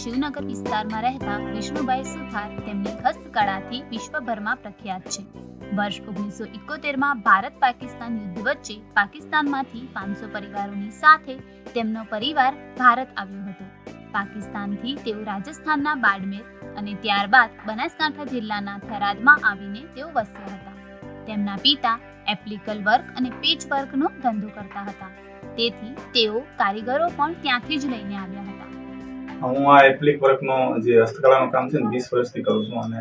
શિવનગર વિસ્તારમાં રહેતા વિષ્ણુભાઈ સુથાર તેમની હસ્તકળાથી વિશ્વભરમાં પ્રખ્યાત છે. વર્ષ ઓગણીસો ઇકોતેરમાં ભારત પાકિસ્તાન યુદ્ધ વચ્ચે પાકિસ્તાનમાંથી પાંચસો પરિવારોની સાથે તેમનો પરિવાર ભારત આવ્યો હતો. પાકિસ્તાનથી તેઓ રાજસ્થાનના બાડમેર અને ત્યારબાદ બનાસકાંઠા જિલ્લાના થરાદમાં આવીને તેઓ વસ્યા હતા. તેમના પિતા એપ્લિકલ વર્ક અને પેચ વર્કનો ધંધો કરતા હતા. તેથી તેઓ કારીગરો પણ ત્યાંથી જ લઈને આવ્યા હતા. હું આ એપ્લિક વર્કનો જે હસ્તકલાનું કામ છે ને, વીસ વર્ષથી કરું છું અને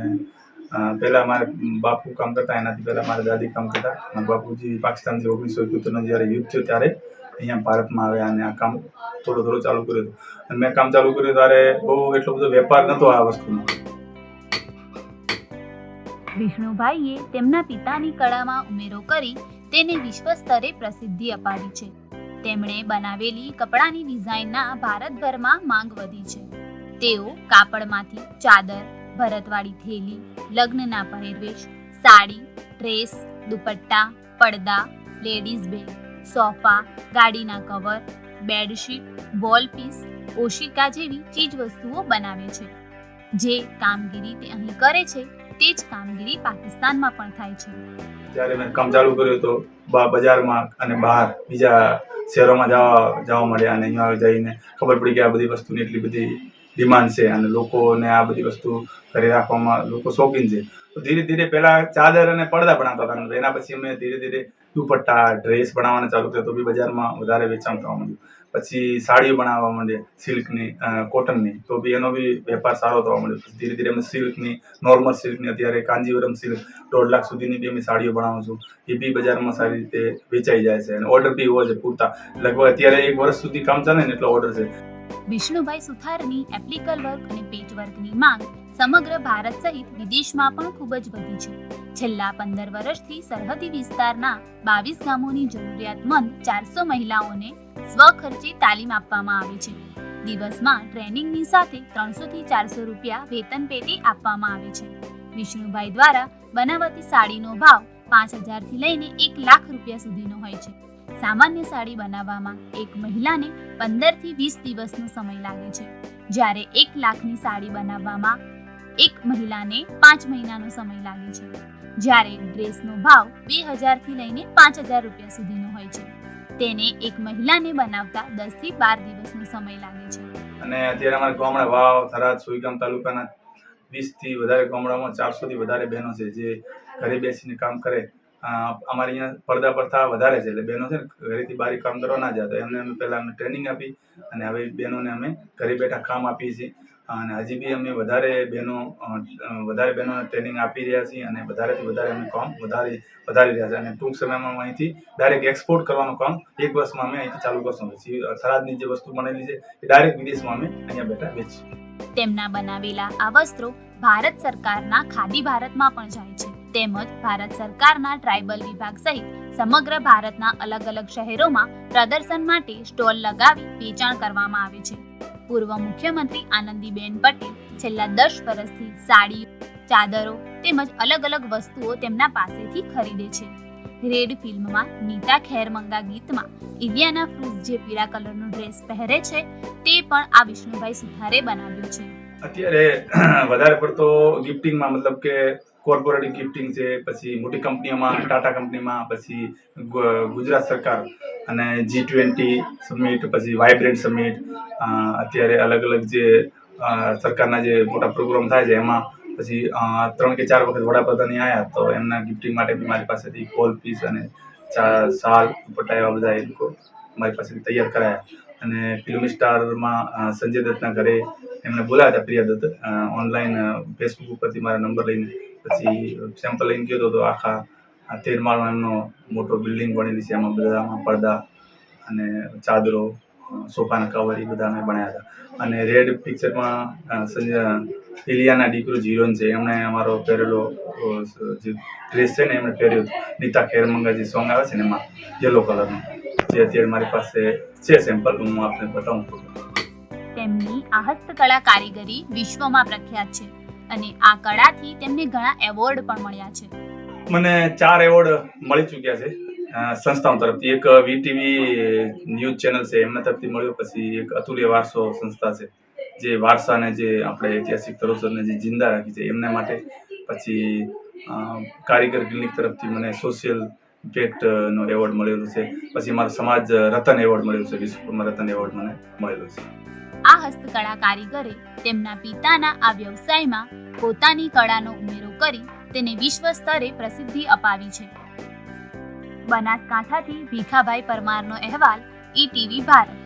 પહેલાં મારે બાપુ કામ કરતા, એનાથી પહેલાં મારા દાદી કામ કરતા. મારા બાપુજી પાકિસ્તાનથી ઓગણીસો એકોતેરનું જ્યારે યુદ્ધ થયું ત્યારે અહીંયા ભારતમાં આવ્યા અને આ કામ થોડું થોડું ચાલુ કર્યું અને મેં કામ ચાલુ કર્યું ત્યારે બહુ એટલો બધો વેપાર નહોતો આ વસ્તુનો. વિષ્ણુભાઈએ તેમના પિતાની કળામાં ઉમેરો કરી તેને વિશ્વ સ્તરે પ્રસિદ્ધિ અપાવી છે. તેમણે બનાવેલી કપડાની ડિઝાઇનના ભારતભરમાં માંગ વધી છે. તેઓ કાપડમાંથી ચાદર, ભરતવાળી થેલી, લગ્નના પહેરવેશ, સાડી, ડ્રેસ, દુપટ્ટા, પડદા, લેડીઝ બેગ, સોફા, ગાડીના કવર, બેડશીટ, વોલ પીસ, ઓશિકા જેવી ચીજવસ્તુઓ બનાવે છે. જે કામગીરી તે અહીં કરે છે, તે જ કામગીરી પાકિસ્તાનમાં પણ થાય છે. જ્યારે મેં કામ ચાલુ કર્યું તો બજારમાં અને બહાર બીજા શહેરોમાં જવા જવા મળ્યા અને અહીંયા જઈને ખબર પડી કે આ બધી વસ્તુની એટલી બધી ડિમાન્ડ છે અને લોકોને આ બધી વસ્તુ કરી રાખવામાં લોકો શોખીન છે. તો ધીરે ધીરે પહેલાં ચાદર અને પડદા બનાવતા હતા. એના પછી અમે ધીરે ધીરે દુપટ્ટા, ડ્રેસ બનાવવાના ચાલુ કર્યા તો બી બજારમાં વધારે વેચાણ થવા માંડ્યું. પછી સાડીઓ બનાવવા માંડ્યા સિલ્કની કોટનની. તો બી એનો બી વેપાર સારો થવા માંડ્યો. પછી ધીરે ધીરે અમે સિલ્કની, નોર્મલ સિલ્કની, અત્યારે કાંજીવરમ સિલ્ક, દોઢ લાખ સુધીની બી અમે સાડીઓ બનાવું છું. એ બી બજારમાં સારી રીતે વેચાઈ જાય છે. અને ઓર્ડર બી હોય છે પૂરતા. લગભગ અત્યારે એક વર્ષ સુધી કામ ચાલે ને, એટલો ઓર્ડર છે. વિષ્ણુભાઈ સુથારની એપ્લિકલ વર્ક અને પેચ વર્કની માંગ સમગ્ર ભારત સહિત વિદેશમાં પણ ખૂબ જ વધી છે. છેલ્લા પંદર વર્ષથી સરહદી વિસ્તારના બાવીસ ગામોની જરૂરિયાતમંદ ચારસો મહિલાઓને સ્વખર્ચે તાલીમ આપવામાં આવે છે. દિવસમાં ટ્રેનિંગની સાથે ત્રણસો થી ચારસો રૂપિયા વેતન પેટી આપવામાં આવે છે. વિષ્ણુભાઈ દ્વારા બનાવતી સાડીનો ભાવ પાંચ હજારથી લઈને એક લાખ રૂપિયા સુધીનો હોય છે. સામાન્ય સાડી બનાવવામાં એક મહિલાને પંદરથી વીસ દિવસનો સમય લાગે છે. જ્યારે એક લાખની સાડી બનાવવામાં એક મહિલાને પાંચ મહિનાનો સમય લાગે છે. જ્યારે ડ્રેસનો ભાવ બે હજારથી લઈને પાંચ હજાર રૂપિયા સુધીનો હોય છે. તેને એક મહિલાને બનાવતા દસથી બાર દિવસનો સમય લાગે છે. અને અત્યારે અમારા ગામડા વાવ, થરાદ, સુઈગામ તાલુકાના વીસથી વધારે ગામડામાં ચારસોથી વધારે બહેનો છે જે ઘરે બેસીને કામ કરે. અમારે અહીંયા પડદા પ્રથા વધારે છે એટલે બહેનો છે ને ઘરેથી બહાર કામ કરવા ના જાય. તો એમને અમે પહેલાં અમે ટ્રેનિંગ આપી અને હવે બહેનોને અમે ઘરે બેઠા કામ આપીએ છીએ. અને હજી બી અમે વધારે બહેનો વધારે બહેનોને ટ્રેનિંગ આપી રહ્યા છીએ અને વધારેથી વધારે અમે કામ વધારી વધારી રહ્યા છે અને ટૂંક સમયમાં અહીંથી ડાયરેક્ટ એક્સપોર્ટ કરવાનું કામ એક વર્ષમાં અમે અહીંથી ચાલુ કરશું. થરાદની જે વસ્તુ બનેલી છે એ ડાયરેક્ટ વિદેશમાં અમે અહીંયા બેઠા વેચીએ તેમના બનાવેલા આ વસ્ત્રો ભારત સરકારના ખાદી ભારતમાં પણ જાય છે. તેમજ ભારત સરકારના ટ્રાઇબલ વિભાગ સહિત સમગ્ર ભારતના અલગ અલગ શહેરોમાં પ્રદર્શન માટે સ્ટોલ લગાવી વેચાણ કરવામાં આવે છે. પૂર્વ મુખ્યમંત્રી આનંદીબેન પટેલ છેલ્લા દસ વર્ષથી સાડી, ચાદરો તેમજ અલગ અલગ વસ્તુઓ તેમના પાસેથી ખરીદે છે. રેડ ફિલ્મમાં નીતા ખેરમંગા ગીતમાં ઇલિયાના ફ્રુઝ જે પીળા કલરનો ડ્રેસ પહેરે છે તે પણ આ વિષ્ણુભાઈ સુથારે બનાવ્યો છે. અત્યારે વધારે પડતો ગિફ્ટિંગમાં મતલબ કે કોર્પોરેટ ગિફ્ટિંગ છે, પછી મોટી કંપનીઓમાં, ટાટા કંપનીમાં, પછી ગુજરાત સરકાર અને જી ટ્વેન્ટી સમિટ પછી વાઇબ્રન્ટ સમિટ અત્યારે અલગ અલગ જે સરકારના જે મોટા પ્રોગ્રામ થાય છે, એમાં પછી ત્રણ કે ચાર વખત વડાપ્રધાની આવ્યા તો એમના ગિફ્ટિંગ માટે બી મારી પાસેથી કોલ પીસ અને શાલ, દુપટ્ટા એવા બધા એ લોકો મારી પાસેથી તૈયાર કરાયા. અને ફિલ્મ સ્ટારમાં સંજય દત્તના ઘરે એમને બોલાવ્યા હતા પ્રિયા દત્ત ઓનલાઈન ફેસબુક ઉપરથી મારા નંબર લઈને, પછી સેમ્પલ લઈને ગયો હતો આખા આ તેર માળનો મોટો બિલ્ડિંગ બનેલી છે. એમાં બધામાં પડદા અને ચાદરો સોફાના કવર એ બધા અમે બનાવ્યા હતા. અને રેડ પિક્ચરમાં સંજય, ઇલિયાના દીકરો જીરોન છે. એમણે અમારો પહેરેલો જે ડ્રેસ છે ને એમણે પહેર્યો નીતા ખેરમંગા જે સોંગ આવે છે ને એમાં યલો કલરનો જે અત્યારે મારી પાસે છે સેમ્પલ હું આપને બતાવું. છું તેમની આ હસ્તકળા કારીગરી વિશ્વમાં પ્રખ્યાત છે. અને આ કળાથી તેમને ઘણા એવોર્ડ પણ મળ્યા છે. મને ચાર એવોર્ડ મળી ચૂક્યા છે સંસ્થાઓ તરફથી. એક વીટીવી ન્યૂઝ ચેનલ છે, એમના તરફથી મળ્યો, પછી એક અતુલ્ય વારસો સંસ્થા છે, જે વારસાને જે આપણે ઐતિહાસિક ધરોહરને જે જિંદા રાખી છે, એમના માટે. પછી કારીગર ક્લિનિક તરફથી મને સોશિયલ ઇમ્પેક્ટનો એવોર્ડ મળેલો છે, પછી મારો સમાજ રતન એવોર્ડ મળેલો છે, વિશ્વકર્મા રતન એવોર્ડ મને મળેલો છે. આ હસ્તકળા કારીગરે તેમના પિતાના આ વ્યવસાયમાં પોતાની કળાનો ઉમેરો કરી તેને વિશ્વ સ્તરે પ્રસિદ્ધિ અપાવી છે. બનાસકાંઠાથી ભીખાભાઈ પરમારનો અહેવાલ, ઈટીવી ભારત.